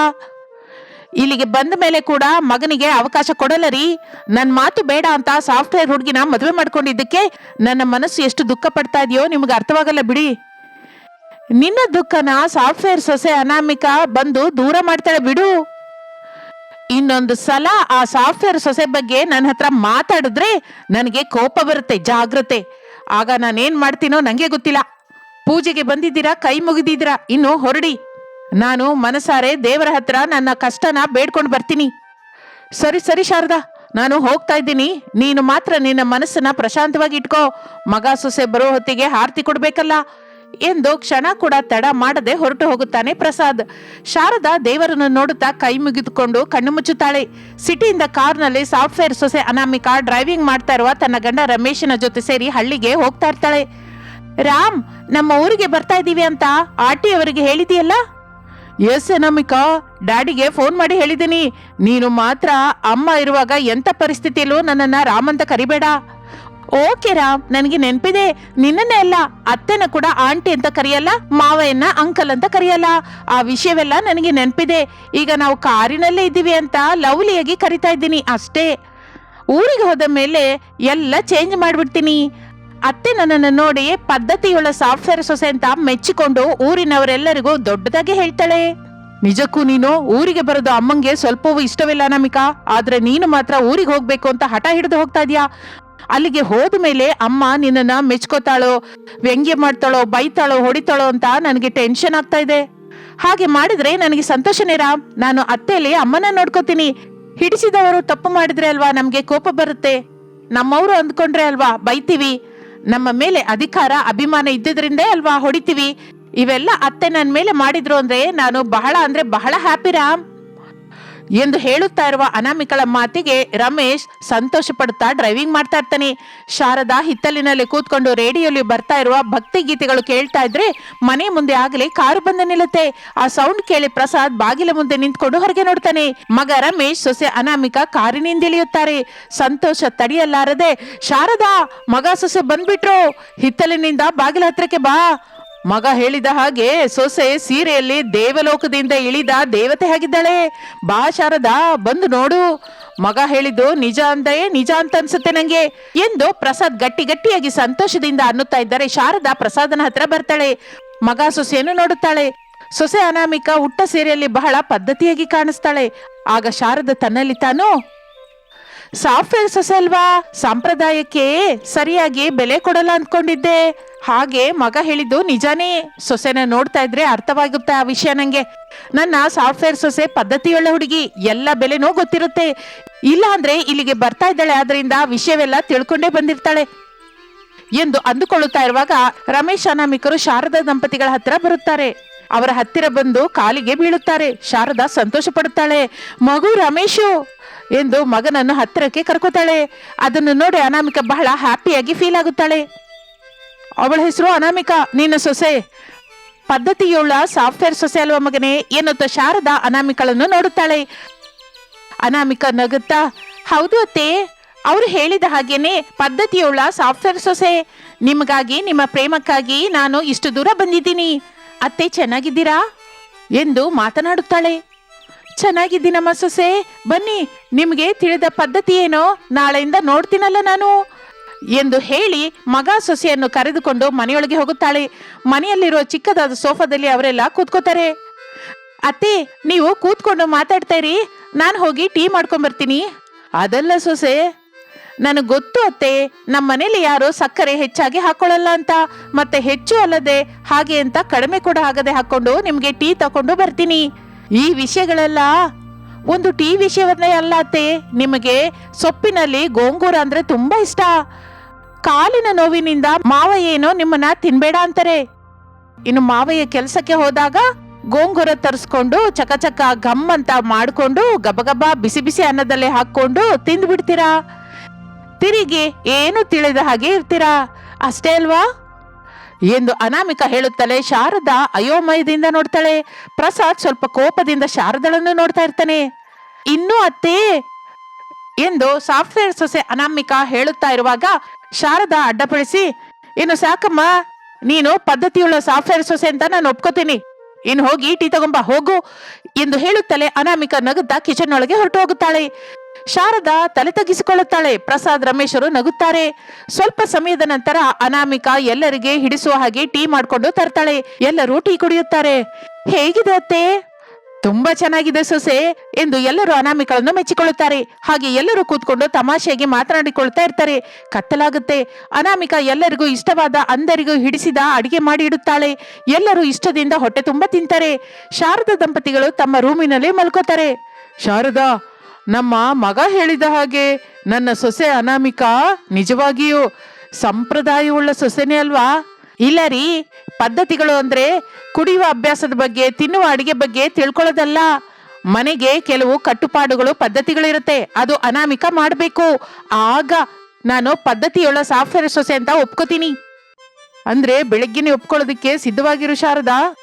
ಇಲ್ಲಿಗೆ ಬಂದ ಮೇಲೆ ಕೂಡ ಮಗನಿಗೆ ಅವಕಾಶ ಕೊಡಲ್ಲ ರೀ. ನನ್ನ ಮಾತು ಬೇಡ ಅಂತ ಸಾಫ್ಟ್ವೇರ್ ಹುಡುಗಿನ ಮದುವೆ ಮಾಡ್ಕೊಂಡಿದ್ದಕ್ಕೆ ನನ್ನ ಮನಸ್ಸು ಎಷ್ಟು ದುಃಖ ಪಡ್ತಾ ಇದೆಯೋ ನಿಮ್ಗೆ ಅರ್ಥವಾಗಲ್ಲ ಬಿಡಿ. ನಿನ್ನ ದುಃಖನ ಸಾಫ್ಟ್ವೇರ್ ಸೊಸೆ ಅನಾಮಿಕ ಬಂದು ದೂರ ಮಾಡ್ತಾಳೆ ಬಿಡು. ಇನ್ನೊಂದು ಸಲ ಆ ಸಾಫ್ಟ್ವೇರ್ ಸೊಸೆ ಬಗ್ಗೆ ನನ್ನ ಹತ್ರ ಮಾತಾಡಿದ್ರೆ ನನಗೆ ಕೋಪ ಬರುತ್ತೆ, ಜಾಗ್ರತೆ. ಆಗ ನಾನೇನ್ ಮಾಡ್ತೀನೋ ನಂಗೆ ಗೊತ್ತಿಲ್ಲ. ಪೂಜೆಗೆ ಬಂದಿದ್ದೀರಾ, ಕೈ ಮುಗಿದಿದ್ದೀರಾ, ಇನ್ನು ಹೊರಡಿ. ನಾನು ಮನಸಾರೆ ದೇವರ ಹತ್ರ ನನ್ನ ಕಷ್ಟನ ಬೇಡ್ಕೊಂಡು ಬರ್ತೀನಿ. ಸರಿ ಸರಿ ಶಾರದಾ, ನಾನು ಹೋಗ್ತಾ ಇದ್ದೀನಿ. ನೀನು ಮಾತ್ರ ನಿನ್ನ ಮನಸ್ಸನ್ನ ಪ್ರಶಾಂತವಾಗಿ ಇಟ್ಕೋ. ಮಗ ಸೊಸೆ ಬರೋ ಹೊತ್ತಿಗೆ ಆರ್ತಿ ಕೊಡ್ಬೇಕಲ್ಲ. ಎಂದು ಕ್ಷಣ ಕೂಡ ತಡ ಮಾಡದೆ ಹೊರಟು ಹೋಗುತ್ತಾನೆ ಪ್ರಸಾದ್. ಶಾರದಾ ದೇವರನ್ನು ನೋಡುತ್ತಾ ಕೈ ಮುಗಿದುಕೊಂಡು ಕಣ್ಣು ಮುಚ್ಚುತ್ತಾಳೆ. ಸಿಟಿಯಿಂದ ಕಾರ್ನಲ್ಲಿ ಸಾಫ್ಟ್ವೇರ್ ಸೊಸೆ ಅನಾಮಿಕಾ ಡ್ರೈವಿಂಗ್ ಮಾಡ್ತಾ ಇರುವ ತನ್ನ ಗಂಡ ರಮೇಶನ ಜೊತೆ ಸೇರಿ ಹಳ್ಳಿಗೆ ಹೋಗ್ತಾ ಇರ್ತಾಳೆ. ರಾಮ್, ನಮ್ಮ ಊರಿಗೆ ಬರ್ತಾ ಇದ್ದೀವಿ ಅಂತ ಆಟಿ ಅವರಿಗೆ ಹೇಳಿದೆಯಲ್ಲ ಎಸ್ ಅನಾಮಿಕಾ, ಡ್ಯಾಡಿಗೆ ಫೋನ್ ಮಾಡಿ ಹೇಳಿದ್ದೀನಿ. ನೀನು ಮಾತ್ರ ಅಮ್ಮ ಇರುವಾಗ ಎಂತ ಪರಿಸ್ಥಿತಿಯಲ್ಲೂ ನನ್ನನ್ನ ರಾಮ್ ಅಂತ ಕರಿಬೇಡ. ಓಕೆ ರಾಮ್, ನನಗೆ ನೆನಪಿದೆ. ನಿನ್ನನ್ನೇ ಅಲ್ಲ, ಅತ್ತೆನ ಕೂಡ ಆಂಟಿ ಅಂತ ಕರೆಯಲ್ಲ, ಮಾವಯ್ಯನ ಅಂಕಲ್ ಅಂತ ಕರೆಯಲ್ಲ. ಆ ವಿಷಯವೆಲ್ಲ ನನಗೆ ನೆನಪಿದೆ. ಈಗ ನಾವು ಕಾರಿನಲ್ಲೇ ಇದ್ದೀವಿ ಅಂತ ಲವ್ಲಿಯಾಗಿ ಕರಿತಾ ಇದ್ದೀನಿ, ಅಷ್ಟೇ. ಊರಿಗೆ ಹೋದ ಮೇಲೆ ಎಲ್ಲ ಚೇಂಜ್ ಮಾಡಿಬಿಡ್ತೀನಿ. ಅತ್ತೆ ನನ್ನನ್ನು ನೋಡಿ ಪದ್ಧತಿಯುಳ್ಳ ಸಾಫ್ಟ್ವೇರ್ ಸೊಸೆ ಅಂತ ಮೆಚ್ಚಿಕೊಂಡು ಊರಿನವರೆಲ್ಲರಿಗೂ ದೊಡ್ಡದಾಗಿ ಹೇಳ್ತಾಳೆ. ನಿಜಕ್ಕೂ ನೀನು ಊರಿಗೆ ಬರೋದು ಅಮ್ಮಂಗೆ ಸ್ವಲ್ಪವೂ ಇಷ್ಟವಿಲ್ಲ ನಮಿಕಾ ಆದ್ರೆ ನೀನು ಮಾತ್ರ ಊರಿಗೆ ಹೋಗ್ಬೇಕು ಅಂತ ಹಠ ಹಿಡಿದು ಹೋಗ್ತಾ ಇದೀಯಾ? ಅಲ್ಲಿಗೆ ಹೋದ ಮೇಲೆ ಅಮ್ಮ ನಿನ್ನನ್ನ ಮೆಚ್ಕೋತಾಳೋ, ವ್ಯಂಗ್ಯ ಮಾಡ್ತಾಳೋ, ಬೈತಾಳೋ, ಹೊಡಿತಾಳೋ ಅಂತ ನನಗೆ ಟೆನ್ಷನ್ ಆಗ್ತಾ ಇದೆ. ಹಾಗೆ ಮಾಡಿದ್ರೆ ನನಗೆ ಸಂತೋಷನೇ ರಾಮ್, ನಾನು ಅತ್ತೆಯಲ್ಲಿ ಅಮ್ಮನ ನೋಡ್ಕೋತೀನಿ. ಹಿಡಿಸಿದವರು ತಪ್ಪು ಮಾಡಿದ್ರೆ ಅಲ್ವಾ ನಮ್ಗೆ ಕೋಪ ಬರುತ್ತೆ. ನಮ್ಮವರು ಅಂದ್ಕೊಂಡ್ರೆ ಅಲ್ವಾ, ಬೈತೀವಿ. ನಮ್ಮ ಮೇಲೆ ಅಧಿಕಾರ, ಅಭಿಮಾನ ಇದ್ದಿದ್ರಿಂದೇ ಅಲ್ವಾ ಹೊಡಿತೀವಿ. ಇವೆಲ್ಲ ಅತ್ತೆ ನನ್ನ ಮೇಲೆ ಮಾಡಿದ್ರು ಅಂದ್ರೆ ನಾನು ಬಹಳ ಅಂದ್ರೆ ಬಹಳ ಹ್ಯಾಪಿ ರಾಮ್. ಎಂದು ಹೇಳುತ್ತಾ ಇರುವ ಅನಾಮಿಕಳ ಮಾತಿಗೆ ರಮೇಶ್ ಸಂತೋಷ ಪಡ್ತಾ ಡ್ರೈವಿಂಗ್ ಮಾಡ್ತಾ ಇರ್ತಾನೆ. ಶಾರದಾ ಹಿತ್ತಲಿನಲ್ಲಿ ಕೂತ್ಕೊಂಡು ರೇಡಿಯೋಲಿ ಬರ್ತಾ ಇರುವ ಭಕ್ತಿ ಗೀತೆಗಳು ಕೇಳ್ತಾ ಇದ್ರೆ ಮನೆ ಮುಂದೆ ಆಗಲೇ ಕಾರು ಬಂದು ನಿಲ್ಲುತ್ತೆ. ಆ ಸೌಂಡ್ ಕೇಳಿ ಪ್ರಸಾದ್ ಬಾಗಿಲ ಮುಂದೆ ನಿಂತ್ಕೊಂಡು ಹೊರಗೆ ನೋಡ್ತಾನೆ. ಮಗ ರಮೇಶ್ ಸೊಸೆ ಅನಾಮಿಕ ಕಾರಿನಿಂದ ಇಳಿಯುತ್ತಾರೆ. ಸಂತೋಷ ತಡೆಯಲಾರದೆ, ಶಾರದಾ, ಮಗ ಸೊಸೆ ಬಂದ್ಬಿಟ್ರು. ಹಿತ್ತಲಿನಿಂದ ಬಾಗಿಲ ಹತ್ರಕ್ಕೆ ಬಾ. ಮಗ ಹೇಳಿದ ಹಾಗೆ ಸೊಸೆ ಸೀರೆಯಲ್ಲಿ ದೇವಲೋಕದಿಂದ ಇಳಿದ ದೇವತೆ ಆಗಿದ್ದಾಳೆ. ಬಾ ಶಾರದ, ಬಂದು ನೋಡು. ಮಗ ಹೇಳಿದ್ದು ನಿಜ ಅಂದೇ ನಿಜ ಅಂತ ಅನ್ಸುತ್ತೆ ನಂಗೆ. ಎಂದು ಪ್ರಸಾದ್ ಗಟ್ಟಿ ಗಟ್ಟಿಯಾಗಿ ಸಂತೋಷದಿಂದ ಅನ್ನುತ್ತಾ ಇದ್ದಾರೆ ಶಾರದಾ ಪ್ರಸಾದನ ಹತ್ರ ಬರ್ತಾಳೆ. ಮಗ ಸೊಸೆಯನ್ನು ನೋಡುತ್ತಾಳೆ. ಸೊಸೆ ಅನಾಮಿಕ ಉಟ್ಟ ಸೀರೆಯಲ್ಲಿ ಬಹಳ ಪದ್ಧತಿಯಾಗಿ ಕಾಣಿಸ್ತಾಳೆ. ಆಗ ಶಾರದ ತನ್ನಲ್ಲಿ ತಾನು ಸಾಫ್ಟ್ವೇರ್ ಅಲ್ವಾ ಸಂಪ್ರದಾಯಕ್ಕೆ ಸರಿಯಾಗಿ ಬೆಲೆ ಕೊಡಲ್ಲ ಅಂದ್ಕೊಂಡಿದ್ದೆ. ಹಾಗೆ ಮಗ ಹೇಳಿದ್ದು ನಿಜಾನೇ. ಸೊಸೆನ ನೋಡ್ತಾ ಇದ್ರೆ ಅರ್ಥವಾಗುತ್ತೆ ಆ ವಿಷಯ ನಂಗೆ. ನನ್ನ ಸಾಫ್ಟ್ವೇರ್ ಸೊಸೆ ಪದ್ಧತಿಯುಳ್ಳ ಹುಡುಗಿ, ಎಲ್ಲ ಬೆಲೆನೂ ಗೊತ್ತಿರುತ್ತೆ. ಇಲ್ಲ ಅಂದ್ರೆ ಇಲ್ಲಿಗೆ ಬರ್ತಾ ಇದ್ದಾಳೆ, ಆದ್ರಿಂದ ವಿಷಯವೆಲ್ಲ ತಿಳ್ಕೊಂಡೇ ಬಂದಿರ್ತಾಳೆ. ಎಂದು ಅಂದುಕೊಳ್ಳುತ್ತಾ ಇರುವಾಗ ರಮೇಶ್ ಅನಾಮಿಕರು ಶಾರದಾ ದಂಪತಿಗಳ ಹತ್ತಿರ ಬರುತ್ತಾರೆ. ಅವರ ಹತ್ತಿರ ಬಂದು ಕಾಲಿಗೆ ಬೀಳುತ್ತಾರೆ. ಶಾರದಾ ಸಂತೋಷ ಪಡುತ್ತಾಳೆ ಮಗು ರಮೇಶು! ಎಂದು ಮಗನನ್ನು ಹತ್ತಿರಕ್ಕೆ ಕರ್ಕೋತಾಳೆ. ಅದನ್ನು ನೋಡಿ ಅನಾಮಿಕ ಬಹಳ ಹ್ಯಾಪಿಯಾಗಿ ಫೀಲ್ ಆಗುತ್ತಾಳೆ. ಅವಳ ಹೆಸರು ಅನಾಮಿಕಾ, ನೀನು ಸೊಸೆ. ಪದ್ಧತಿಯುಳ್ಳ ಸಾಫ್ಟ್ವೇರ್ ಸೊಸೆ ಅಲ್ವ ಮಗನೇ ಎನ್ನುತ್ತಾ ಶಾರದಾ ಅನಾಮಿಕಳನ್ನು ನೋಡುತ್ತಾಳೆ. ಅನಾಮಿಕ ನಗುತ್ತಾ, ಹೌದು ಅತ್ತೆ, ಅವರು ಹೇಳಿದ ಹಾಗೇನೆ ಪದ್ಧತಿಯುಳ್ಳ ಸಾಫ್ಟ್ವೇರ್ ಸೊಸೆ. ನಿಮಗಾಗಿ, ನಿಮ್ಮ ಪ್ರೇಮಕ್ಕಾಗಿ ನಾನು ಇಷ್ಟು ದೂರ ಬಂದಿದ್ದೀನಿ. ಅತ್ತೆ, ಚೆನ್ನಾಗಿದ್ದೀರಾ? ಎಂದು ಮಾತನಾಡುತ್ತಾಳೆ. ಚೆನ್ನಾಗಿದ್ದೀನಮ್ಮ ಸೊಸೆ ಬನ್ನಿ, ನಿಮಗೆ ತಿಳಿದ ಪದ್ಧತಿ ಏನೋ? ನಾಳೆಯಿಂದ ನೋಡ್ತೀನಲ್ಲ ನಾನು. ಎಂದು ಹೇಳಿ ಮಗ ಸೊಸೆಯನ್ನು ಕರೆದುಕೊಂಡು ಮನೆಯೊಳಗೆ ಹೋಗುತ್ತಾಳೆ. ಮನೆಯಲ್ಲಿರುವ ಚಿಕ್ಕದಾದ ಸೋಫಾದಲ್ಲಿ ಅವರೆಲ್ಲ ಕೂತ್ಕೋತಾರೆ. ಅತ್ತೆ, ನೀವು ಕೂತ್ಕೊಂಡು ಮಾತಾಡ್ತಾ ಇರಿ. ನಾನು ಹೋಗಿ ಟೀ ಮಾಡ್ಕೊಂಡ್ ಬರ್ತೀನಿ ಅದಲ್ಲ ಸೊಸೆ. ನನಗೆ ಗೊತ್ತು ಅತ್ತೆ ನಮ್ಮ ಮನೇಲಿ ಯಾರು ಸಕ್ಕರೆ ಹೆಚ್ಚಾಗಿ ಹಾಕೊಳ್ಳಲ್ಲ ಅಂತ. ಮತ್ತೆ ಹೆಚ್ಚು ಅಲ್ಲದೆ ಹಾಗೆ ಅಂತ ಕಡಿಮೆ ಕೂಡ ಆಗದೆ ಹಾಕೊಂಡು ನಿಮ್ಗೆ ಟೀ ತಕೊಂಡು ಬರ್ತೀನಿ. ಈ ವಿಷಯಗಳೆಲ್ಲ ಒಂದು ಟೀ ವಿಷಯವನ್ನೇ ಅಲ್ಲ ಅತ್ತೆ. ನಿಮಗೆ ಸೊಪ್ಪಿನಲ್ಲಿ ಗೋಂಗೂರ ಅಂದ್ರೆ ತುಂಬಾ ಇಷ್ಟ. ಕಾಲಿನ ನೋವಿನಿಂದ ಮಾವ ಏನೋ ನಿಮ್ಮನ್ನ ತಿನ್ಬೇಡ ಅಂತಾರೆ. ಇನ್ನು ಮಾವಯ್ಯ ಕೆಲಸಕ್ಕೆ ಹೋದಾಗ ಗೋಂಗೂರ ತರಿಸ್ಕೊಂಡು ಚಕ ಚಕ ಘಮ್ ಅಂತ ಮಾಡಿಕೊಂಡು ಗಬಗಬ ಬಿಸಿ ಬಿಸಿ ಅನ್ನದಲ್ಲೇ ಹಾಕೊಂಡು ತಿಂದು ಬಿಡ್ತೀರಾ ತಿರುಗಿ ಏನು ತಿಳಿದ ಹಾಗೆ ಇರ್ತೀರಾ? ಅಷ್ಟೇ ಅಲ್ವಾ? ಎಂದು ಅನಾಮಿಕ ಹೇಳುತ್ತಲೇ ಶಾರದಾ ಅಯೋಮಯದಿಂದ ನೋಡ್ತಾಳೆ. ಪ್ರಸಾದ್ ಸ್ವಲ್ಪ ಕೋಪದಿಂದ ಶಾರದಳನ್ನು ನೋಡ್ತಾ ಇರ್ತಾನೆ. ಇನ್ನೂ ಅತ್ತೆ, ಎಂದು ಸಾಫ್ಟ್ವೇರ್ ಸೊಸೆ ಅನಾಮಿಕ ಹೇಳುತ್ತಾ ಇರುವಾಗ ಶಾರದಾ ಅಡ್ಡಪಡಿಸಿ, ಇನ್ನು ಸಾಕಮ್ಮ, ನೀನು ಪದ್ಧತಿಯುಳ್ಳ ಸಾಫ್ಟ್ವೇರ್ ಸೊಸೆ ಅಂತ ನಾನು ಒಪ್ಕೋತೀನಿ. ಇನ್ನು ಹೋಗಿ ಟೀ ತಗೊಂಬ, ಹೋಗು, ಎಂದು ಹೇಳುತ್ತಲೇ ಅನಾಮಿಕ ನಗುತ್ತಾ ಕಿಚನ್ ಒಳಗೆ ಹೊರಟು ಹೋಗುತ್ತಾಳೆ. ಶಾರದಾ ತಲೆ ತಗ್ಗಿಸಿಕೊಳ್ಳುತ್ತಾಳೆ. ಪ್ರಸಾದ್, ರಮೇಶರು ನಗುತ್ತಾರೆ. ಸ್ವಲ್ಪ ಸಮಯದ ನಂತರ ಅನಾಮಿಕಾ ಎಲ್ಲರಿಗೆ ಹಿಡಿಸುವ ಹಾಗೆ ಟೀ ಮಾಡ್ಕೊಂಡು ತರ್ತಾಳೆ. ಎಲ್ಲರೂ ಟೀ ಕುಡಿಯುತ್ತಾರೆ. ಹೇಗಿದೆ ಅತ್ತೆ? ತುಂಬಾ ಚೆನ್ನಾಗಿದೆ ಸೊಸೆ ಎಂದು ಎಲ್ಲರೂ ಅನಾಮಿಕಳನ್ನು ಮೆಚ್ಚಿಕೊಳ್ಳುತ್ತಾರೆ. ಹಾಗೆ ಎಲ್ಲರೂ ಕೂತ್ಕೊಂಡು ತಮಾಷೆಗೆ ಮಾತನಾಡಿಕೊಳ್ತಾ ಇರ್ತಾರೆ. ಕತ್ತಲಾಗುತ್ತೆ. ಅನಾಮಿಕ ಎಲ್ಲರಿಗೂ ಇಷ್ಟವಾದ ಅಂದರಿಗೂ ಹಿಡಿಸಿದ ಅಡಿಗೆ ಮಾಡಿ ಇಡುತ್ತಾಳೆ ಎಲ್ಲರೂ ಇಷ್ಟದಿಂದ ಹೊಟ್ಟೆ ತುಂಬಾ ತಿಂತಾರೆ. ಶಾರದಾ ದಂಪತಿಗಳು ತಮ್ಮ ರೂಮಿನಲ್ಲಿ ಮಲ್ಕೋತಾರೆ. ಶಾರದಾ ನಮ್ಮ ಮಗ ಹೇಳಿದ ಹಾಗೆ ನನ್ನ ಸೊಸೆ ಅನಾಮಿಕಾ ನಿಜವಾಗಿಯೂ ಸಂಪ್ರದಾಯವುಳ್ಳ ಸೊಸೆನೇ ಅಲ್ವಾ? ಇಲ್ಲ ರೀ, ಪದ್ಧತಿಗಳು ಅಂದ್ರೆ ಕುಡಿಯುವ ಅಭ್ಯಾಸದ ಬಗ್ಗೆ, ತಿನ್ನುವ ಅಡಿಗೆ ಬಗ್ಗೆ ತಿಳ್ಕೊಳ್ಳೋದಲ್ಲ. ಮನೆಗೆ ಕೆಲವು ಕಟ್ಟುಪಾಡುಗಳು, ಪದ್ಧತಿಗಳಿರುತ್ತೆ. ಅದು ಅನಾಮಿಕ ಮಾಡಬೇಕು. ಆಗ ನಾನು ಪದ್ಧತಿಯೊಳ ಸಾಫ್ಟ್ವೇರ್ ಸೊಸೆ ಅಂತ ಒಪ್ಕೋತೀನಿ. ಅಂದ್ರೆ ಬೆಳಗ್ಗೆನೆ ಒಪ್ಕೊಳ್ಳೋದಕ್ಕೆ ಸಿದ್ಧವಾಗಿರು ಶಾರದಾ?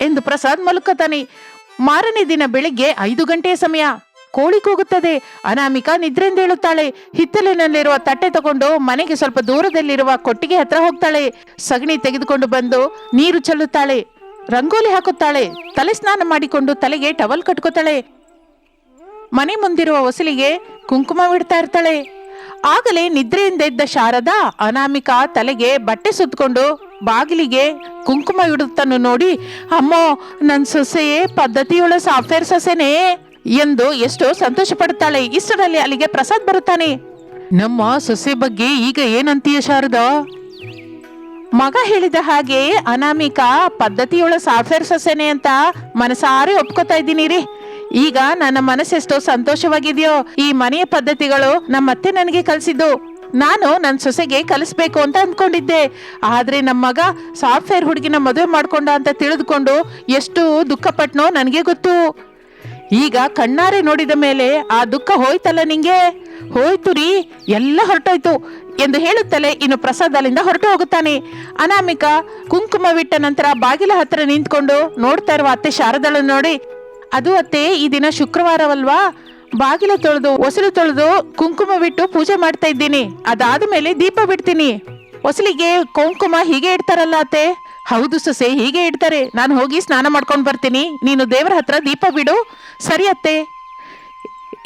ಎಂದು ಪ್ರಸಾದ್ ಮಲ್ಕೋತಾನೆ ಮಾರನೇ ದಿನ ಬೆಳಿಗ್ಗೆ ಐದು ಗಂಟೆಯ ಸಮಯ. ಕೋಳಿ ಕೂಗುತ್ತದೆ. ಅನಾಮಿಕ ನಿದ್ರೆಯಿಂದ ಹೇಳುತ್ತಾಳೆ ಹಿತ್ತಲಿನಲ್ಲಿರುವ ತಟ್ಟೆ ತಗೊಂಡು ಮನೆಗೆ ಸ್ವಲ್ಪ ದೂರದಲ್ಲಿರುವ ಕೊಟ್ಟಿಗೆ ಹತ್ರ ಹೋಗ್ತಾಳೆ. ಸಗಣಿ ತೆಗೆದುಕೊಂಡು ಬಂದು ನೀರು ಚೆಲ್ಲುತ್ತಾಳೆ. ರಂಗೋಲಿ ಹಾಕುತ್ತಾಳೆ. ತಲೆ ಸ್ನಾನ ಮಾಡಿಕೊಂಡು ತಲೆಗೆ ಟವಲ್ ಕಟ್ಕೋತಾಳೆ. ಮನೆ ಮುಂದಿರುವ ಹೊಸಲಿಗೆ ಕುಂಕುಮವಿಡ್ತಾ ಇರ್ತಾಳೆ. ಆಗಲೇ ನಿದ್ರೆಯಿಂದ ಇದ್ದ ಶಾರದಾ ಅನಾಮಿಕ ತಲೆಗೆ ಬಟ್ಟೆ ಸುತ್ತಕೊಂಡು ಬಾಗಿಲಿಗೆ ಕುಂಕುಮ ಇಡುತ್ತನ್ನು ನೋಡಿ, ಅಮ್ಮೋ ನನ್ನ ಸೊಸೆಯೇ ಪದ್ಧತಿಯೊಳ ಸಾಫ್ಟ್ವೇರ್ ಸೊಸೆನೇ ಎಂದು ಎಷ್ಟೋ ಸಂತೋಷ ಪಡುತ್ತಾಳೆ ಇಷ್ಟರಲ್ಲಿ ಅಲ್ಲಿಗೆ ಪ್ರಸಾದ್ ಬರುತ್ತಾನೆ. ನಮ್ಮ ಸೊಸೆ ಬಗ್ಗೆ ಈಗ ಏನಂತೀಯ ಶಾರದ? ಮಗ ಹೇಳಿದ ಹಾಗೆ, ಅನಾಮಿಕಾ ಪದ್ಧತಿಯೊಳ ಸಾಫ್ಟ್ವೇರ್ ಸೊಸೆನೆ ಅಂತ ಮನಸಾರೆ ಒಪ್ಕೋತಾ ಇದ್ದೀನಿ ರೀ ಈಗ ನನ್ನ ಮನಸ್ಸೆಷ್ಟೋ ಸಂತೋಷವಾಗಿದೆಯೋ, ಈ ಮನೆಯ ಪದ್ಧತಿಗಳು ನಮ್ಮತ್ತೆ ನನಗೆ ಕಲಿಸಿದ್ದು. ನಾನು ನನ್ನ ಸೊಸೆಗೆ ಕಲಿಸ್ಬೇಕು ಅಂತ ಅಂದ್ಕೊಂಡಿದ್ದೆ. ಆದ್ರೆ ನಮ್ಮ ಮಗ ಸಾಫ್ಟ್ವೇರ್ ಹುಡುಗಿನ ಮದುವೆ ಮಾಡ್ಕೊಂಡ ಅಂತ ತಿಳಿದುಕೊಂಡು ಎಷ್ಟು ದುಃಖಪಟ್ಟನೋ ನನಗೆ ಗೊತ್ತು. ಈಗ ಕಣ್ಣಾರೆ ನೋಡಿದ ಮೇಲೆ ಆ ದುಃಖ ಹೋಯ್ತಲ್ಲ ನಿಂಗೆ? ಹೋಯ್ತು ರೀ, ಎಲ್ಲ ಹೊರಟೋಯ್ತು ಎಂದು ಹೇಳುತ್ತಲೇ ಇನ್ನು ಪ್ರಸಾದ್ ಅಲ್ಲಿಂದ ಹೊರಟು ಹೋಗುತ್ತಾನೆ. ಅನಾಮಿಕ ಕುಂಕುಮವಿಟ್ಟ ನಂತರ ಬಾಗಿಲ ಹತ್ರ ನಿಂತ್ಕೊಂಡು ನೋಡ್ತಾ ಇರುವ ಅತ್ತೆ ಶಾರದಳನ್ನು ನೋಡಿ, ಅದು ಅತ್ತೆ, ಈ ದಿನ ಶುಕ್ರವಾರವಲ್ವಾ? ಬಾಗಿಲ ತೊಳೆದು ಹೊಸಲು ತೊಳೆದು ಕುಂಕುಮವಿಟ್ಟು ಪೂಜೆ ಮಾಡ್ತಾ ಇದ್ದೀನಿ. ಅದಾದ ಮೇಲೆ ದೀಪ ಬಿಡ್ತೀನಿ. ಒಸಲಿಗೆ ಕುಂಕುಮ ಹೀಗೆ ಇಡ್ತಾರಲ್ಲ ಅತ್ತೆ. ಹೌದು ಸೊಸೆ, ಹೀಗೆ ಇಡ್ತಾರೆ. ನಾನು ಹೋಗಿ ಸ್ನಾನ ಮಾಡ್ಕೊಂಡು ಬರ್ತೀನಿ. ನೀನು ದೇವರ ಹತ್ರ ದೀಪ ಬಿಡು. ಸರಿ ಅತ್ತೆ.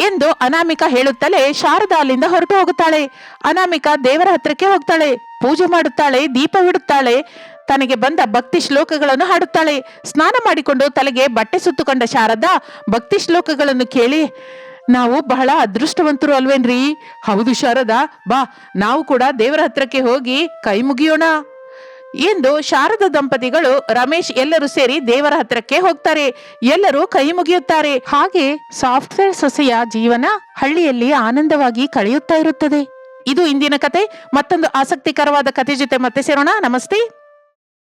ಎಂದು ಅನಾಮಿಕ ಹೇಳುತ್ತಲೇ ಶಾರದಾ ಅಲ್ಲಿಂದ ಹೊರಟು ಹೋಗುತ್ತಾಳೆ. ಅನಾಮಿಕ ದೇವರ ಹತ್ರಕ್ಕೆ ಹೋಗ್ತಾಳೆ. ಪೂಜೆ ಮಾಡುತ್ತಾಳೆ, ದೀಪ ಬಿಡುತ್ತಾಳೆ. ತನಗೆ ಬಂದ ಭಕ್ತಿ ಶ್ಲೋಕಗಳನ್ನು ಹಾಡುತ್ತಾಳೆ. ಸ್ನಾನ ಮಾಡಿಕೊಂಡು ತಲೆಗೆ ಬಟ್ಟೆ ಸುತ್ತುಕೊಂಡ ಶಾರದಾ ಭಕ್ತಿ ಶ್ಲೋಕಗಳನ್ನು ಕೇಳಿ ನಾವು ಬಹಳ ಅದೃಷ್ಟವಂತರು ಅಲ್ವೇನ್ರಿ? ಹೌದು ಶಾರದಾ. ಬಾ, ನಾವು ಕೂಡ ದೇವರ ಹತ್ರಕ್ಕೆ ಹೋಗಿ ಕೈ ಮುಗಿಯೋಣ. ಎಂದು ಶಾರದ ದಂಪತಿಗಳು ರಮೇಶ್ ಎಲ್ಲರೂ ಸೇರಿ ದೇವರ ಹತ್ರಕ್ಕೆ ಹೋಗ್ತಾರೆ. ಎಲ್ಲರೂ ಕೈ ಮುಗಿಯುತ್ತಾರೆ. ಹಾಗೆ ಸಾಫ್ಟ್ವೇರ್ ಸೊಸೆಯ ಜೀವನ ಹಳ್ಳಿಯಲ್ಲಿ ಆನಂದವಾಗಿ ಕಳೆಯುತ್ತಾ ಇರುತ್ತದೆ. ಇದು ಇಂದಿನ ಕತೆ. ಮತ್ತೊಂದು ಆಸಕ್ತಿಕರವಾದ ಕತೆ ಜೊತೆ ಮತ್ತೆ ಸೇರೋಣ. ನಮಸ್ತೆ.